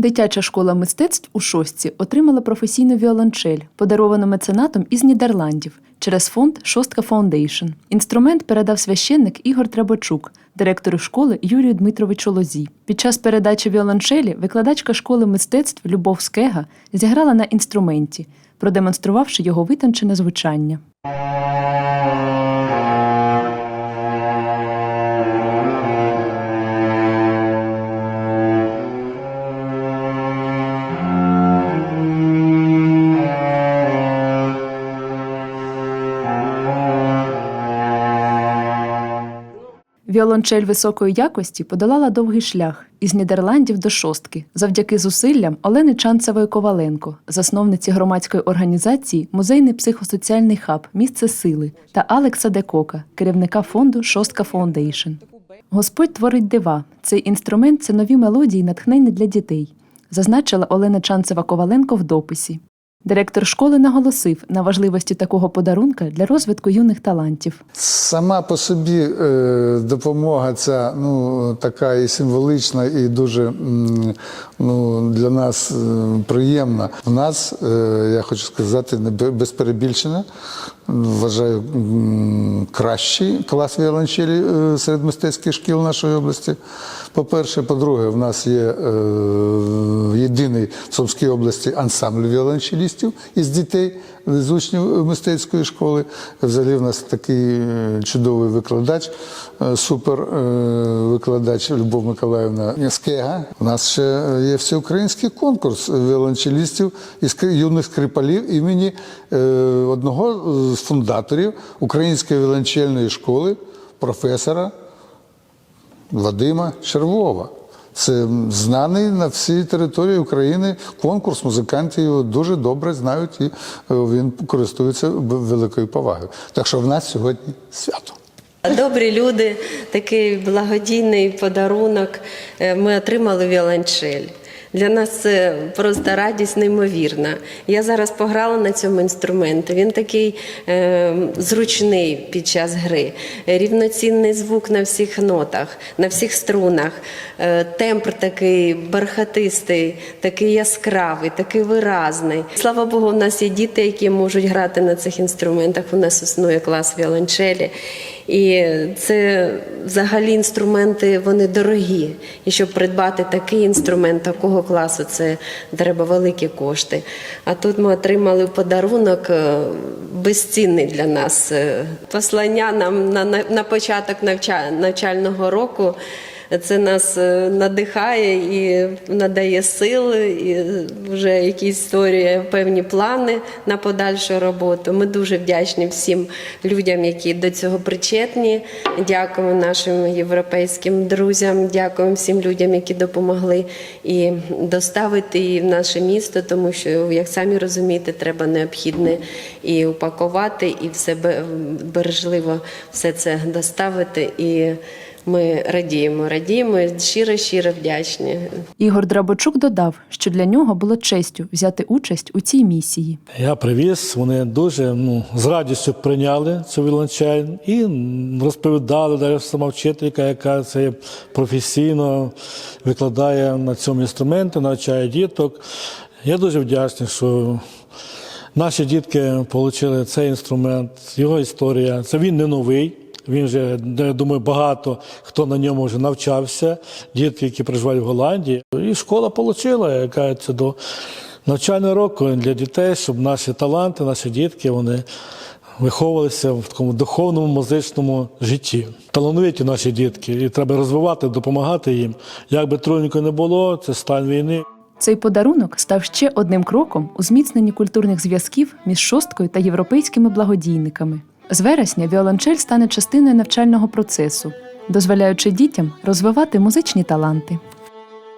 Дитяча школа мистецтв у шостці отримала професійну віолончель, подаровану меценатом із Нідерландів через фонд Шостка Фаундейшн. Інструмент передав священник Ігор Трабачук, директору школи Юрію Дмитровичу Лозі. Під час передачі віолончелі викладачка школи мистецтв Любов Скега зіграла на інструменті, продемонструвавши його витончене звучання. Віолончель високої якості подолала довгий шлях із Нідерландів до шостки завдяки зусиллям Олени Чанцевої Коваленко, засновниці громадської організації Музейний психосоціальний хаб Місце сили та Алекса Декока, керівника фонду Шостка Фаундейшн. Господь творить дива. Цей інструмент це нові мелодії, натхнення для дітей, зазначила Олена Чанцева Коваленко в дописі. Директор школи наголосив на важливості такого подарунка для розвитку юних талантів. Сама по собі е, допомога ця ну, така і символічна, і дуже ну, для нас е, приємна. У нас, е, я хочу сказати, без перебільшення, вважаю, кращий клас віолончелі е, серед мистецьких шкіл нашої області. По-перше, по-друге, в нас є е, єдиний в Сумській області ансамбль віолончелістів із дітей з учнів мистецької школи. Взагалі в нас такий е, чудовий викладач, е, супер е, викладач Любов Миколаївна Скега. У нас ще є всеукраїнський конкурс віолончелістів і юних скрипалів імені одного з фундаторів Української віолончельної школи, професора Вадима Червова. Це знаний на всій території України конкурс. Музиканти його дуже добре знають і е, він користується великою повагою. Так що в нас сьогодні свято. Добрі люди, такий благодійний подарунок. е, Ми отримали віолончель. Для нас це просто радість неймовірна. Я зараз пограла на цьому інструменті. Він такий е, зручний під час гри, рівноцінний звук на всіх нотах, на всіх струнах. Е, тембр такий бархатистий, такий яскравий, такий виразний. Слава Богу, у нас є діти, які можуть грати на цих інструментах. У нас існує клас віолончелі. І це взагалі інструменти вони дорогі. І щоб придбати такий інструмент такого класу, це треба великі кошти. А тут ми отримали подарунок е, безцінний для нас е, послання нам на, на, початок навча, навчального року. Це нас е, надихає і надає сили, і вже якісь створює певні плани на подальшу роботу. Ми дуже вдячні всім людям, які до цього причетні. Дякуємо нашим європейським друзям, дякуємо всім людям, які допомогли і доставити її в наше місто, тому що, як самі розумієте, треба необхідне і упакувати, і все бе- бережливо все це доставити. І ми радіємо, радіємо, щиро, щиро вдячні. Ігор Драбочук додав, що для нього було честю взяти участь у цій місії. Я привіз, вони дуже ну, з радістю прийняли цю віолончель і розповідали, навіть сама вчителька, яка це професійно викладає на цьому інструменті, навчає діток. Я дуже вдячний, що наші дітки отримали цей інструмент, його історія. Це він не новий. Він вже, я думаю, багато хто на ньому вже навчався, дітки, які проживають в Голландії. І школа отримала, яка це до навчального року для дітей, щоб наші таланти, наші дітки, вони виховувалися в такому духовному музичному житті. Талановиті наші дітки, і треба розвивати, допомагати їм. Як би трудненько не було, це стан війни. Цей подарунок став ще одним кроком у зміцненні культурних зв'язків між шосткою та європейськими благодійниками. З вересня віолончель стане частиною навчального процесу, дозволяючи дітям розвивати музичні таланти.